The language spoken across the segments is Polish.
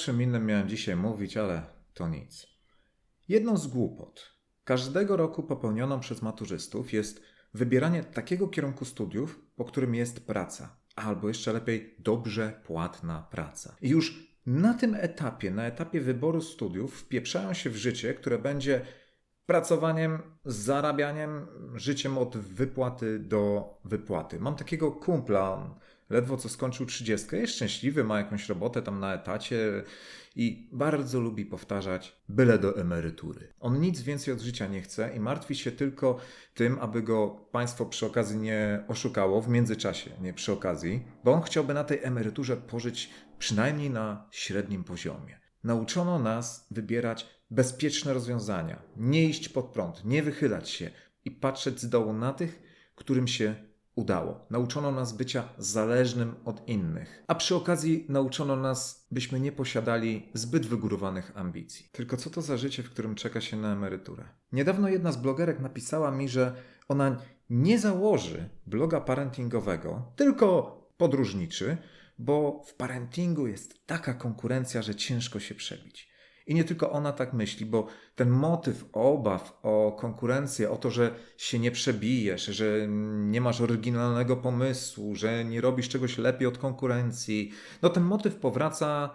czym innym miałem dzisiaj mówić, ale to nic. Jedną z głupot każdego roku popełnioną przez maturzystów jest wybieranie takiego kierunku studiów, po którym jest praca, albo jeszcze lepiej dobrze płatna praca. I już na tym etapie, na etapie wyboru studiów, wpieprzają się w życie, które będzie pracowaniem, zarabianiem, życiem od wypłaty do wypłaty. Mam takiego kumpla, ledwo co skończył 30, jest szczęśliwy, ma jakąś robotę tam na etacie i bardzo lubi powtarzać byle do emerytury. On nic więcej od życia nie chce i martwi się tylko tym, aby go państwo przy okazji nie oszukało, w międzyczasie, nie przy okazji, bo on chciałby na tej emeryturze pożyć przynajmniej na średnim poziomie. Nauczono nas wybierać bezpieczne rozwiązania, nie iść pod prąd, nie wychylać się i patrzeć z dołu na tych, którym się udało. Nauczono nas bycia zależnym od innych, a przy okazji nauczono nas, byśmy nie posiadali zbyt wygórowanych ambicji. Tylko co to za życie, w którym czeka się na emeryturę? Niedawno jedna z blogerek napisała mi, że ona nie założy bloga parentingowego, tylko podróżniczy, bo w parentingu jest taka konkurencja, że ciężko się przebić. I nie tylko ona tak myśli, bo ten motyw obaw o konkurencję, o to, że się nie przebijesz, że nie masz oryginalnego pomysłu, że nie robisz czegoś lepiej od konkurencji, no ten motyw powraca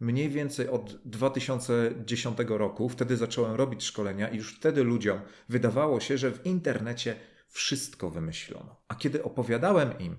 mniej więcej od 2010 roku. Wtedy zacząłem robić szkolenia i już wtedy ludziom wydawało się, że w internecie wszystko wymyślono. A kiedy opowiadałem im,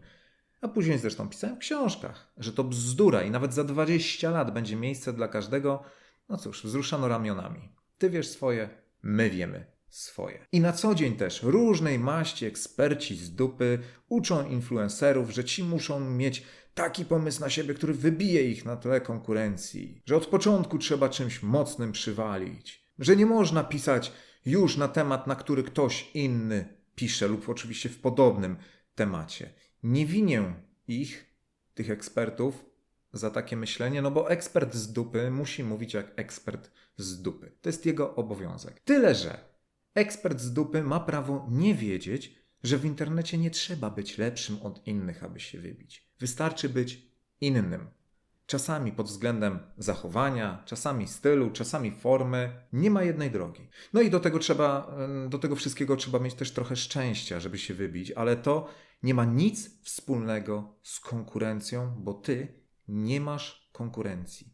a później zresztą pisałem w książkach, że to bzdura i nawet za 20 lat będzie miejsce dla każdego, no cóż, wzruszano ramionami. Ty wiesz swoje, my wiemy swoje. I na co dzień też różnej maści eksperci z dupy uczą influencerów, że ci muszą mieć taki pomysł na siebie, który wybije ich na tle konkurencji, że od początku trzeba czymś mocnym przywalić, że nie można pisać już na temat, na który ktoś inny pisze, lub oczywiście w podobnym temacie. Nie winię ich, tych ekspertów, za takie myślenie, no bo ekspert z dupy musi mówić jak ekspert z dupy. To jest jego obowiązek. Tyle, że ekspert z dupy ma prawo nie wiedzieć, że w internecie nie trzeba być lepszym od innych, aby się wybić. Wystarczy być innym. Czasami pod względem zachowania, czasami stylu, czasami formy. Nie ma jednej drogi. No i do tego trzeba, do tego wszystkiego trzeba mieć też trochę szczęścia, żeby się wybić, ale to nie ma nic wspólnego z konkurencją, bo ty nie masz konkurencji.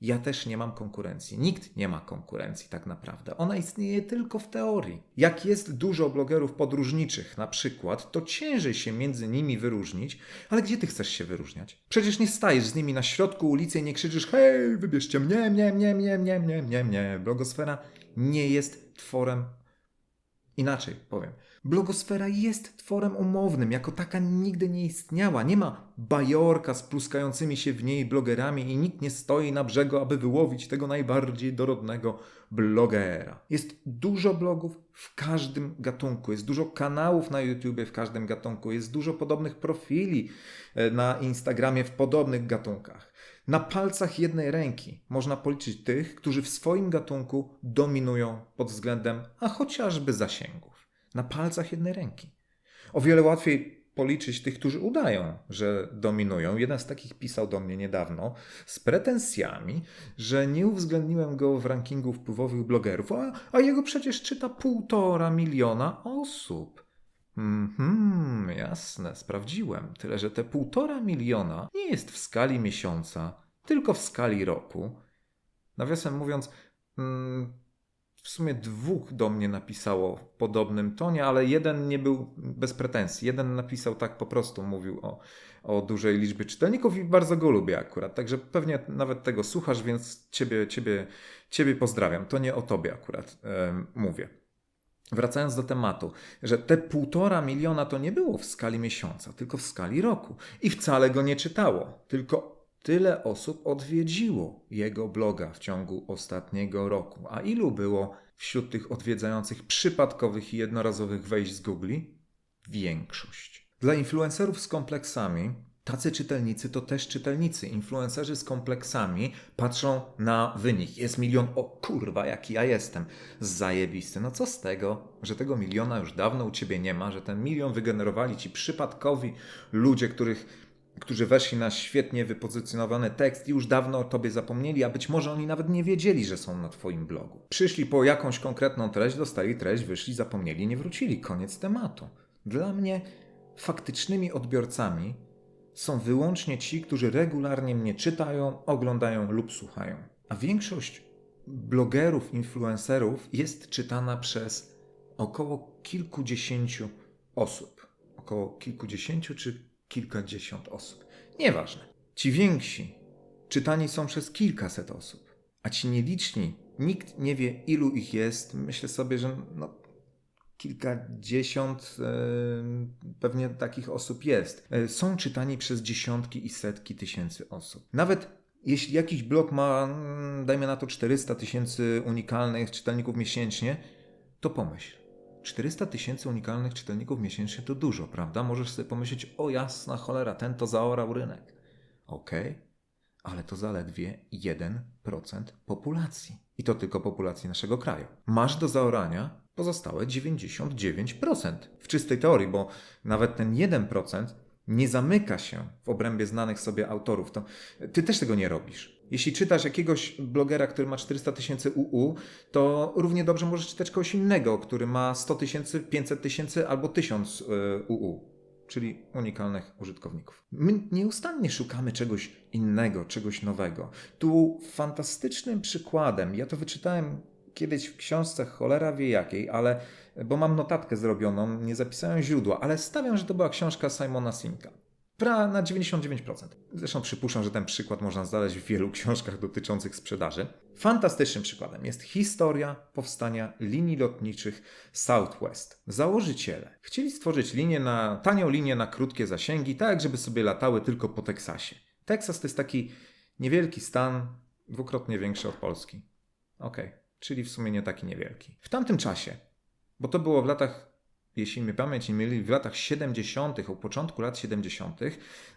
Ja też nie mam konkurencji. Nikt nie ma konkurencji tak naprawdę. Ona istnieje tylko w teorii. Jak jest dużo blogerów podróżniczych na przykład, to ciężej się między nimi wyróżnić, ale gdzie ty chcesz się wyróżniać? Przecież nie stajesz z nimi na środku ulicy i nie krzyczysz hej, wybierzcie mnie, mnie, mnie, mnie, mnie, mnie, mnie, mnie. Blogosfera nie jest tworem Inaczej powiem. Blogosfera jest tworem umownym, jako taka nigdy nie istniała. Nie ma bajorka z pluskającymi się w niej blogerami i nikt nie stoi na brzegu, aby wyłowić tego najbardziej dorodnego blogera. Jest dużo blogów w każdym gatunku, jest dużo kanałów na YouTube w każdym gatunku, jest dużo podobnych profili e, na Instagramie w podobnych gatunkach. Na palcach jednej ręki można policzyć tych, którzy w swoim gatunku dominują pod względem, a chociażby zasięgów. Na palcach jednej ręki. O wiele łatwiej policzyć tych, którzy udają, że dominują. Jeden z takich pisał do mnie niedawno z pretensjami, że nie uwzględniłem go w rankingu wpływowych blogerów, a, a jego przecież czyta półtora miliona osób. Mhm, jasne, sprawdziłem. Tyle, że te półtora miliona nie jest w skali miesiąca, tylko w skali roku. Nawiasem mówiąc, mm, w sumie dwóch do mnie napisało w podobnym tonie, ale jeden nie był bez pretensji. Jeden napisał tak po prostu, mówił o, o dużej liczbie czytelników i bardzo go lubię akurat. Także pewnie nawet tego słuchasz, więc ciebie, ciebie, ciebie pozdrawiam. To nie o tobie akurat yy, mówię. Wracając do tematu, że te półtora miliona to nie było w skali miesiąca, tylko w skali roku. I wcale go nie czytało, tylko tyle osób odwiedziło jego bloga w ciągu ostatniego roku. A ilu było wśród tych odwiedzających przypadkowych i jednorazowych wejść z Google? Większość. Dla influencerów z kompleksami tacy czytelnicy to też czytelnicy. Influencerzy z kompleksami patrzą na wynik. Jest milion, o kurwa, jaki ja jestem. Zajebisty. No co z tego, że tego miliona już dawno u ciebie nie ma, że ten milion wygenerowali ci przypadkowi ludzie, których którzy weszli na świetnie wypozycjonowany tekst i już dawno o tobie zapomnieli, a być może oni nawet nie wiedzieli, że są na twoim blogu. Przyszli po jakąś konkretną treść, dostali treść, wyszli, zapomnieli, nie wrócili. Koniec tematu. Dla mnie faktycznymi odbiorcami są wyłącznie ci, którzy regularnie mnie czytają, oglądają lub słuchają. A większość blogerów, influencerów jest czytana przez około kilkudziesięciu osób. Około kilkudziesięciu czy kilkadziesiąt osób. Nieważne. Ci więksi czytani są przez kilkaset osób, a ci nieliczni, nikt nie wie ilu ich jest. Myślę sobie, że no, kilkadziesiąt e, pewnie takich osób jest. E, są czytani przez dziesiątki i setki tysięcy osób. Nawet jeśli jakiś blog ma, mm, dajmy na to 400 tysięcy unikalnych czytelników miesięcznie, to pomyśl. 400 tysięcy unikalnych czytelników miesięcznie to dużo, prawda? Możesz sobie pomyśleć, o jasna cholera, ten to zaorał rynek. Okej, ale to zaledwie 1% populacji. I to tylko populacji naszego kraju. Masz do zaorania pozostałe 99%. W czystej teorii, bo nawet ten 1% nie zamyka się w obrębie znanych sobie autorów. To ty też tego nie robisz. Jeśli czytasz jakiegoś blogera, który ma 400 tysięcy UU, to równie dobrze możesz czytać kogoś innego, który ma 100 tysięcy, 500 tysięcy albo 1000 UU, czyli unikalnych użytkowników. My nieustannie szukamy czegoś innego, czegoś nowego. Tu fantastycznym przykładem, ja to wyczytałem kiedyś w książce cholera wie jakiej, ale bo mam notatkę zrobioną, nie zapisałem źródła, ale stawiam, że to była książka Simona Sinka. Pra na 99%. Zresztą przypuszczam, że ten przykład można znaleźć w wielu książkach dotyczących sprzedaży. Fantastycznym przykładem jest historia powstania linii lotniczych Southwest. Założyciele chcieli stworzyć linię na, tanią linię na krótkie zasięgi, tak żeby sobie latały tylko po Teksasie. Teksas to jest taki niewielki stan, dwukrotnie większy od Polski. Okej, okay, czyli w sumie nie taki niewielki. W tamtym czasie, bo to było w latach jeśli mnie pamięć nie myli, w latach 70., o początku lat 70.,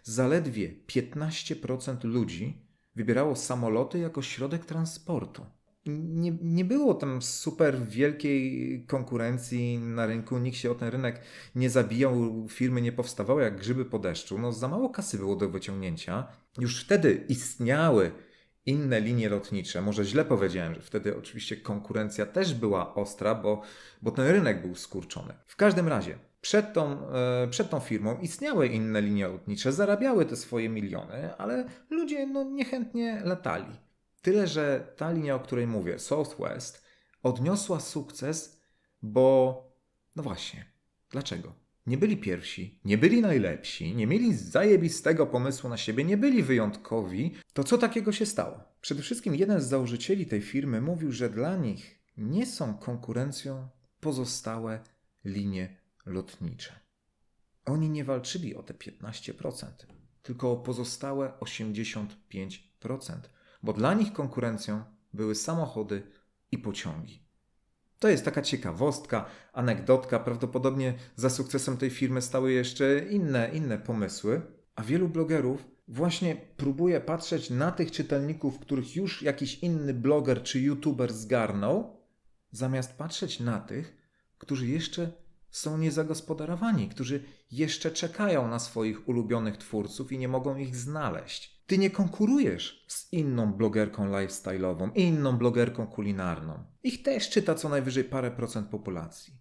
zaledwie 15% ludzi wybierało samoloty jako środek transportu. Nie, nie było tam super wielkiej konkurencji na rynku, nikt się o ten rynek nie zabijał, firmy nie powstawały jak grzyby po deszczu. No, za mało kasy było do wyciągnięcia. Już wtedy istniały inne linie lotnicze. Może źle powiedziałem, że wtedy oczywiście konkurencja też była ostra, bo, bo ten rynek był skurczony. W każdym razie, przed tą, e, przed tą firmą istniały inne linie lotnicze, zarabiały te swoje miliony, ale ludzie no, niechętnie latali. Tyle, że ta linia, o której mówię, Southwest, odniosła sukces, bo no właśnie, dlaczego? Nie byli pierwsi, nie byli najlepsi, nie mieli zajebistego pomysłu na siebie, nie byli wyjątkowi, to co takiego się stało? Przede wszystkim jeden z założycieli tej firmy mówił, że dla nich nie są konkurencją pozostałe linie lotnicze. Oni nie walczyli o te 15%, tylko o pozostałe 85%, bo dla nich konkurencją były samochody i pociągi. To jest taka ciekawostka, anegdotka. Prawdopodobnie za sukcesem tej firmy stały jeszcze inne, inne pomysły. A wielu blogerów właśnie próbuje patrzeć na tych czytelników, których już jakiś inny bloger czy youtuber zgarnął, zamiast patrzeć na tych, którzy jeszcze są niezagospodarowani, którzy jeszcze czekają na swoich ulubionych twórców i nie mogą ich znaleźć. Ty nie konkurujesz z inną blogerką lifestyle'ową, inną blogerką kulinarną. Ich też czyta co najwyżej parę procent populacji.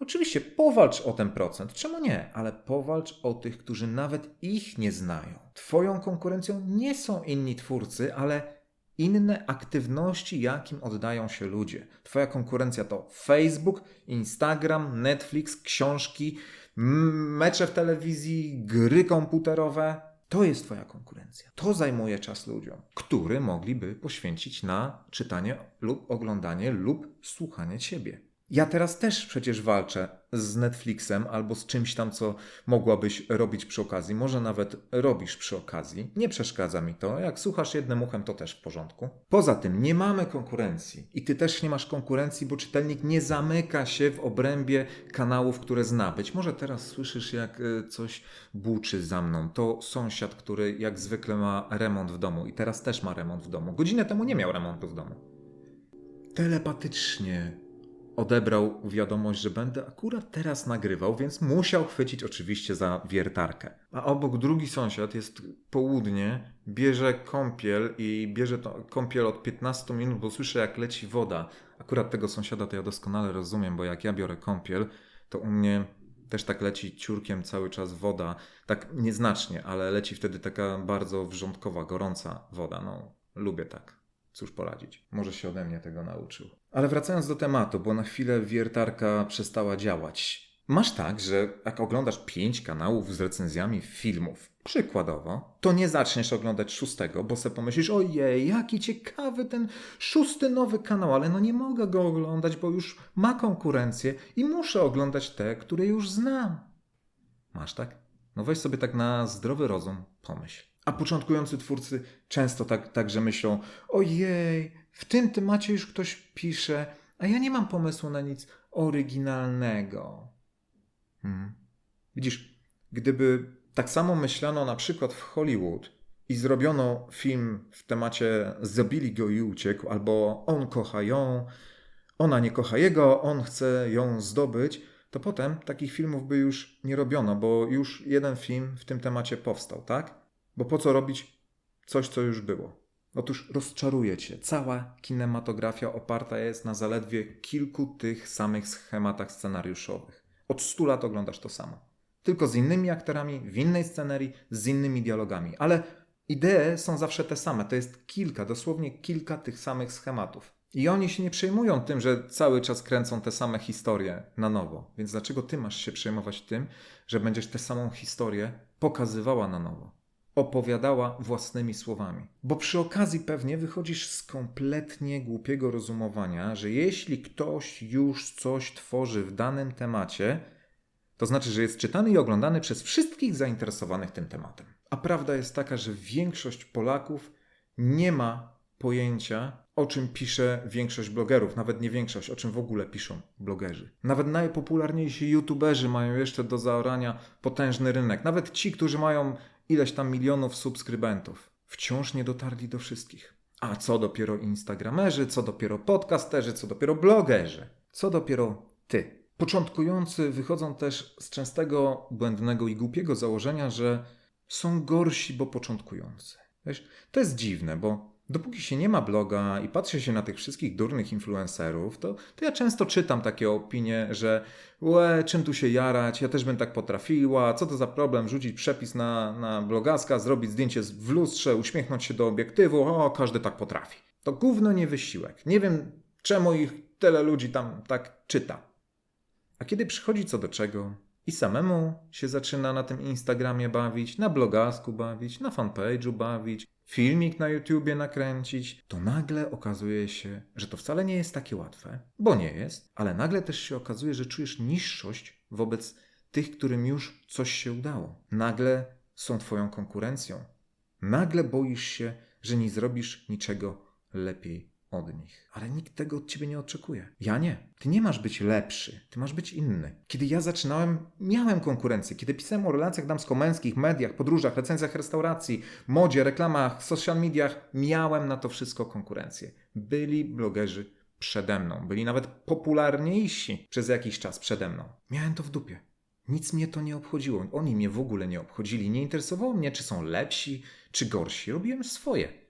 Oczywiście powalcz o ten procent, czemu nie, ale powalcz o tych, którzy nawet ich nie znają. Twoją konkurencją nie są inni twórcy, ale inne aktywności, jakim oddają się ludzie. Twoja konkurencja to Facebook, Instagram, Netflix, książki, mecze w telewizji, gry komputerowe. To jest Twoja konkurencja. To zajmuje czas ludziom, który mogliby poświęcić na czytanie lub oglądanie lub słuchanie Ciebie. Ja teraz też przecież walczę z Netflixem albo z czymś tam, co mogłabyś robić przy okazji. Może nawet robisz przy okazji. Nie przeszkadza mi to. Jak słuchasz jednym uchem, to też w porządku. Poza tym nie mamy konkurencji. I ty też nie masz konkurencji, bo czytelnik nie zamyka się w obrębie kanałów, które zna. Być może teraz słyszysz, jak e, coś buczy za mną. To sąsiad, który jak zwykle ma remont w domu i teraz też ma remont w domu. Godzinę temu nie miał remontu w domu. Telepatycznie odebrał wiadomość, że będę akurat teraz nagrywał, więc musiał chwycić oczywiście za wiertarkę. A obok drugi sąsiad jest południe, bierze kąpiel i bierze kąpiel od 15 minut, bo słyszę jak leci woda. Akurat tego sąsiada to ja doskonale rozumiem, bo jak ja biorę kąpiel, to u mnie też tak leci ciurkiem cały czas woda, tak nieznacznie, ale leci wtedy taka bardzo wrzątkowa, gorąca woda. No, lubię tak. Cóż poradzić? Może się ode mnie tego nauczył. Ale wracając do tematu, bo na chwilę wiertarka przestała działać. Masz tak, że jak oglądasz pięć kanałów z recenzjami filmów, przykładowo, to nie zaczniesz oglądać szóstego, bo sobie pomyślisz, ojej, jaki ciekawy ten szósty nowy kanał, ale no nie mogę go oglądać, bo już ma konkurencję i muszę oglądać te, które już znam. Masz tak? No weź sobie tak na zdrowy rozum pomyśl. A początkujący twórcy często tak, także myślą: Ojej, w tym temacie już ktoś pisze, a ja nie mam pomysłu na nic oryginalnego. Hmm. Widzisz, gdyby tak samo myślano na przykład w Hollywood i zrobiono film w temacie zabili go i uciekł, albo on kocha ją, ona nie kocha jego, on chce ją zdobyć, to potem takich filmów by już nie robiono, bo już jeden film w tym temacie powstał, tak? Bo po co robić coś, co już było? Otóż rozczaruje cię. Cała kinematografia oparta jest na zaledwie kilku tych samych schematach scenariuszowych. Od stu lat oglądasz to samo. Tylko z innymi aktorami, w innej scenerii, z innymi dialogami. Ale idee są zawsze te same. To jest kilka, dosłownie kilka tych samych schematów. I oni się nie przejmują tym, że cały czas kręcą te same historie na nowo. Więc dlaczego ty masz się przejmować tym, że będziesz tę samą historię pokazywała na nowo? Opowiadała własnymi słowami. Bo przy okazji pewnie wychodzisz z kompletnie głupiego rozumowania, że jeśli ktoś już coś tworzy w danym temacie, to znaczy, że jest czytany i oglądany przez wszystkich zainteresowanych tym tematem. A prawda jest taka, że większość Polaków nie ma pojęcia, o czym pisze większość blogerów, nawet nie większość, o czym w ogóle piszą blogerzy. Nawet najpopularniejsi youtuberzy mają jeszcze do zaorania potężny rynek. Nawet ci, którzy mają ileś tam milionów subskrybentów. Wciąż nie dotarli do wszystkich. A co dopiero instagramerzy, co dopiero podcasterzy, co dopiero blogerzy, co dopiero ty. Początkujący wychodzą też z częstego błędnego i głupiego założenia, że są gorsi, bo początkujący. Wiesz, to jest dziwne, bo Dopóki się nie ma bloga i patrzy się na tych wszystkich durnych influencerów, to, to ja często czytam takie opinie, że łe, czym tu się jarać, ja też bym tak potrafiła, co to za problem rzucić przepis na, na blogaska, zrobić zdjęcie w lustrze, uśmiechnąć się do obiektywu, o, każdy tak potrafi. To gówno nie wysiłek. Nie wiem, czemu ich tyle ludzi tam tak czyta. A kiedy przychodzi co do czego i samemu się zaczyna na tym Instagramie bawić, na blogasku bawić, na fanpage'u bawić, filmik na YouTubie nakręcić, to nagle okazuje się, że to wcale nie jest takie łatwe, bo nie jest, ale nagle też się okazuje, że czujesz niższość wobec tych, którym już coś się udało. Nagle są Twoją konkurencją. Nagle boisz się, że nie zrobisz niczego lepiej od nich. Ale nikt tego od ciebie nie oczekuje. Ja nie. Ty nie masz być lepszy, ty masz być inny. Kiedy ja zaczynałem, miałem konkurencję. Kiedy pisałem o relacjach damsko-męskich, mediach, podróżach, recenzjach restauracji, modzie, reklamach, social mediach, miałem na to wszystko konkurencję. Byli blogerzy przede mną. Byli nawet popularniejsi przez jakiś czas przede mną. Miałem to w dupie. Nic mnie to nie obchodziło. Oni mnie w ogóle nie obchodzili. Nie interesowało mnie, czy są lepsi, czy gorsi. Robiłem swoje.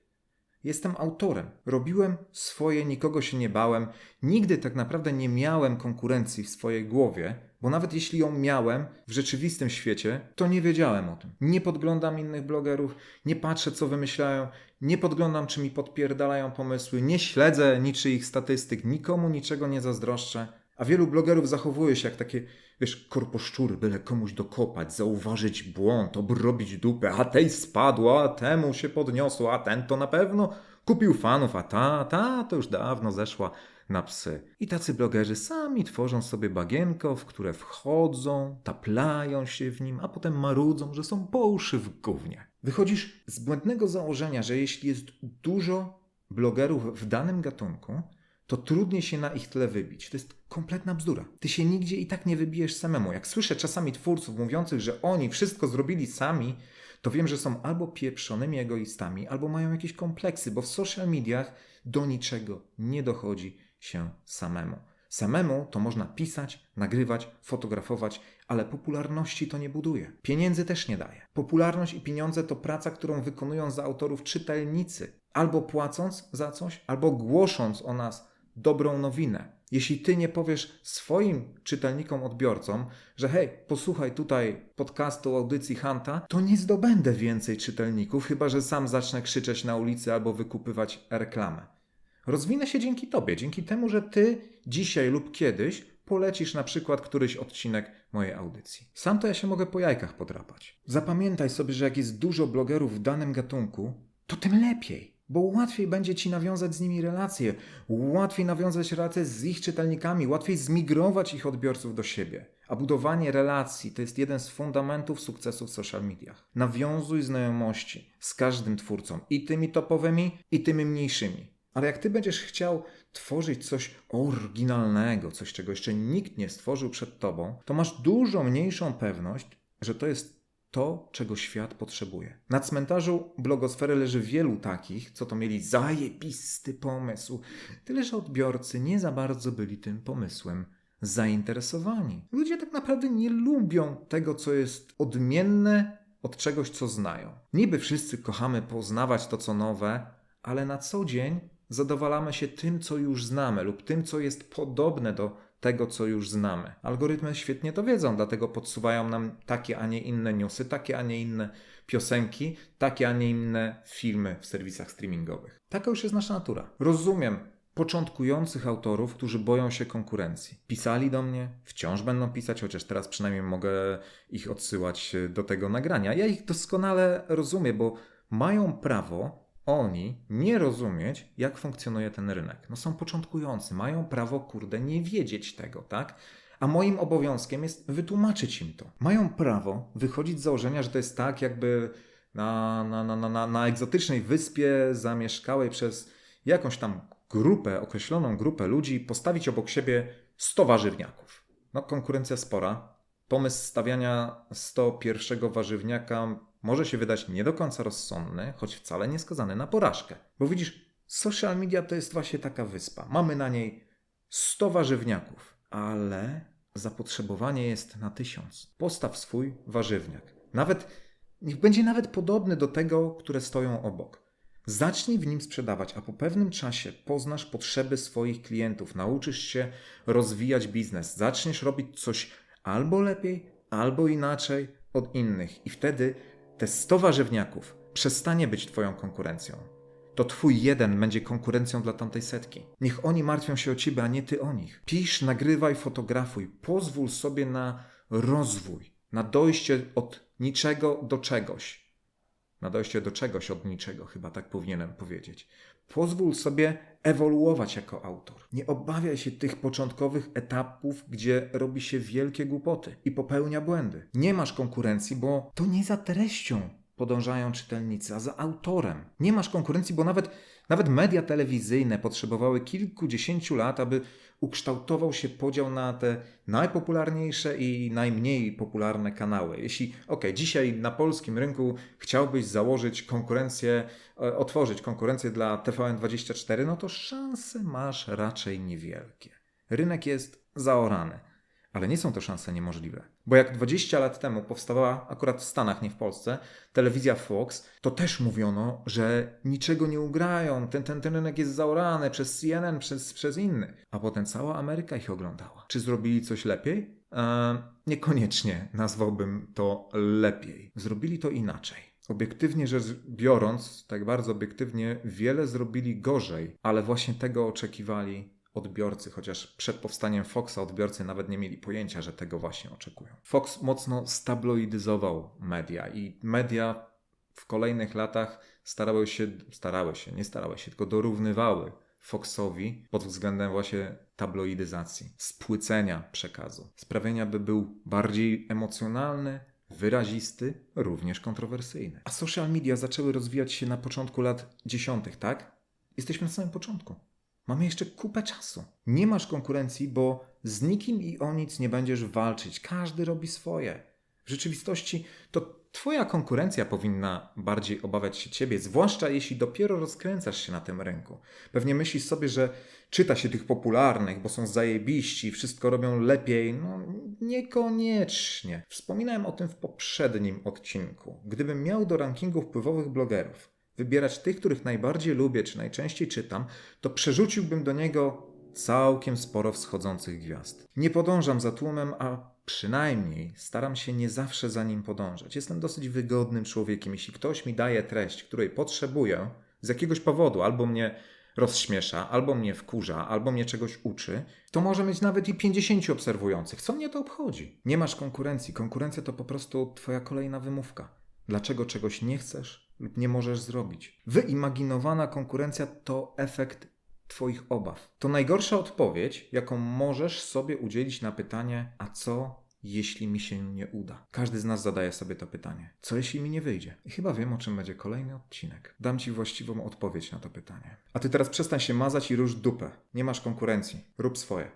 Jestem autorem. Robiłem swoje, nikogo się nie bałem. Nigdy tak naprawdę nie miałem konkurencji w swojej głowie, bo nawet jeśli ją miałem w rzeczywistym świecie, to nie wiedziałem o tym. Nie podglądam innych blogerów, nie patrzę co wymyślają, nie podglądam czy mi podpierdalają pomysły, nie śledzę niczyich statystyk, nikomu niczego nie zazdroszczę. A wielu blogerów zachowuje się jak takie, wiesz, korposzczury, byle komuś dokopać, zauważyć błąd, obrobić dupę, a tej spadło, a temu się podniosło, a ten to na pewno kupił fanów, a ta, ta to już dawno zeszła na psy. I tacy blogerzy sami tworzą sobie bagienko, w które wchodzą, taplają się w nim, a potem marudzą, że są po uszy w gównie. Wychodzisz z błędnego założenia, że jeśli jest dużo blogerów w danym gatunku, to trudniej się na ich tle wybić. To jest kompletna bzdura. Ty się nigdzie i tak nie wybijesz samemu. Jak słyszę czasami twórców mówiących, że oni wszystko zrobili sami, to wiem, że są albo pieprzonymi egoistami, albo mają jakieś kompleksy, bo w social mediach do niczego nie dochodzi się samemu. Samemu to można pisać, nagrywać, fotografować, ale popularności to nie buduje. Pieniędzy też nie daje. Popularność i pieniądze to praca, którą wykonują za autorów czytelnicy, albo płacąc za coś, albo głosząc o nas dobrą nowinę. Jeśli ty nie powiesz swoim czytelnikom, odbiorcom, że hej, posłuchaj tutaj podcastu, audycji Hanta, to nie zdobędę więcej czytelników, chyba że sam zacznę krzyczeć na ulicy albo wykupywać reklamę. Rozwinę się dzięki tobie, dzięki temu, że ty dzisiaj lub kiedyś polecisz na przykład któryś odcinek mojej audycji. Sam to ja się mogę po jajkach podrapać. Zapamiętaj sobie, że jak jest dużo blogerów w danym gatunku, to tym lepiej. Bo łatwiej będzie ci nawiązać z nimi relacje, łatwiej nawiązać relacje z ich czytelnikami, łatwiej zmigrować ich odbiorców do siebie. A budowanie relacji to jest jeden z fundamentów sukcesu w social mediach. Nawiązuj znajomości z każdym twórcą, i tymi topowymi, i tymi mniejszymi. Ale jak ty będziesz chciał tworzyć coś oryginalnego, coś czego jeszcze nikt nie stworzył przed tobą, to masz dużo mniejszą pewność, że to jest to, czego świat potrzebuje. Na cmentarzu blogosfery leży wielu takich, co to mieli zajebisty pomysł, tyle że odbiorcy nie za bardzo byli tym pomysłem zainteresowani. Ludzie tak naprawdę nie lubią tego, co jest odmienne od czegoś, co znają. Niby wszyscy kochamy poznawać to, co nowe, ale na co dzień zadowalamy się tym, co już znamy, lub tym, co jest podobne do tego, co już znamy. Algorytmy świetnie to wiedzą, dlatego podsuwają nam takie, a nie inne newsy, takie, a nie inne piosenki, takie, a nie inne filmy w serwisach streamingowych. Taka już jest nasza natura. Rozumiem początkujących autorów, którzy boją się konkurencji. Pisali do mnie, wciąż będą pisać, chociaż teraz przynajmniej mogę ich odsyłać do tego nagrania. Ja ich doskonale rozumiem, bo mają prawo oni nie rozumieć, jak funkcjonuje ten rynek. No są początkujący, mają prawo, kurde, nie wiedzieć tego, tak? A moim obowiązkiem jest wytłumaczyć im to. Mają prawo wychodzić z założenia, że to jest tak, jakby na, na, na, na, na egzotycznej wyspie zamieszkałej przez jakąś tam grupę, określoną grupę ludzi, postawić obok siebie 100 warzywniaków. No, konkurencja spora. Pomysł stawiania 101 warzywniaka może się wydać nie do końca rozsądny, choć wcale nie skazany na porażkę. Bo widzisz, social media to jest właśnie taka wyspa. Mamy na niej 100 warzywniaków, ale zapotrzebowanie jest na tysiąc. Postaw swój warzywniak. Nawet, niech będzie nawet podobny do tego, które stoją obok. Zacznij w nim sprzedawać, a po pewnym czasie poznasz potrzeby swoich klientów, nauczysz się rozwijać biznes, zaczniesz robić coś albo lepiej, albo inaczej od innych, i wtedy te 100 warzywniaków przestanie być Twoją konkurencją. To Twój jeden będzie konkurencją dla tamtej setki. Niech oni martwią się o Ciebie, a nie Ty o nich. Pisz, nagrywaj, fotografuj. Pozwól sobie na rozwój, na dojście od niczego do czegoś. Na dojście do czegoś od niczego, chyba tak powinienem powiedzieć. Pozwól sobie ewoluować jako autor. Nie obawiaj się tych początkowych etapów, gdzie robi się wielkie głupoty i popełnia błędy. Nie masz konkurencji, bo to nie za treścią podążają czytelnicy, a za autorem. Nie masz konkurencji, bo nawet, nawet media telewizyjne potrzebowały kilkudziesięciu lat, aby ukształtował się podział na te najpopularniejsze i najmniej popularne kanały. Jeśli, ok, dzisiaj na polskim rynku chciałbyś założyć konkurencję, e, otworzyć konkurencję dla TVN24, no to szanse masz raczej niewielkie. Rynek jest zaorany. Ale nie są to szanse niemożliwe. Bo jak 20 lat temu powstawała, akurat w Stanach, nie w Polsce, telewizja Fox, to też mówiono, że niczego nie ugrają, ten, ten, ten rynek jest zaorany przez CNN, przez, przez innych. A potem cała Ameryka ich oglądała. Czy zrobili coś lepiej? Eee, niekoniecznie nazwałbym to lepiej. Zrobili to inaczej. Obiektywnie rzecz biorąc, tak bardzo obiektywnie, wiele zrobili gorzej, ale właśnie tego oczekiwali odbiorcy, chociaż przed powstaniem Foxa odbiorcy nawet nie mieli pojęcia, że tego właśnie oczekują. Fox mocno stabloidyzował media i media w kolejnych latach starały się, starały się, nie starały się, tylko dorównywały Foxowi pod względem właśnie tabloidyzacji, spłycenia przekazu, sprawienia, by był bardziej emocjonalny, wyrazisty, również kontrowersyjny. A social media zaczęły rozwijać się na początku lat dziesiątych, tak? Jesteśmy na samym początku. Mamy jeszcze kupę czasu. Nie masz konkurencji, bo z nikim i o nic nie będziesz walczyć. Każdy robi swoje. W rzeczywistości to Twoja konkurencja powinna bardziej obawiać się Ciebie, zwłaszcza jeśli dopiero rozkręcasz się na tym rynku. Pewnie myślisz sobie, że czyta się tych popularnych, bo są zajebiści wszystko robią lepiej. No, niekoniecznie. Wspominałem o tym w poprzednim odcinku. Gdybym miał do rankingu wpływowych blogerów wybierać tych, których najbardziej lubię czy najczęściej czytam, to przerzuciłbym do niego całkiem sporo wschodzących gwiazd. Nie podążam za tłumem, a przynajmniej staram się nie zawsze za nim podążać. Jestem dosyć wygodnym człowiekiem. Jeśli ktoś mi daje treść, której potrzebuję z jakiegoś powodu, albo mnie rozśmiesza, albo mnie wkurza, albo mnie czegoś uczy, to może mieć nawet i 50 obserwujących. Co mnie to obchodzi? Nie masz konkurencji. Konkurencja to po prostu twoja kolejna wymówka. Dlaczego czegoś nie chcesz lub nie możesz zrobić? Wyimaginowana konkurencja to efekt Twoich obaw. To najgorsza odpowiedź, jaką możesz sobie udzielić na pytanie: a co, jeśli mi się nie uda? Każdy z nas zadaje sobie to pytanie: co jeśli mi nie wyjdzie? I chyba wiem, o czym będzie kolejny odcinek. Dam Ci właściwą odpowiedź na to pytanie. A Ty teraz przestań się mazać i rusz dupę. Nie masz konkurencji. Rób swoje.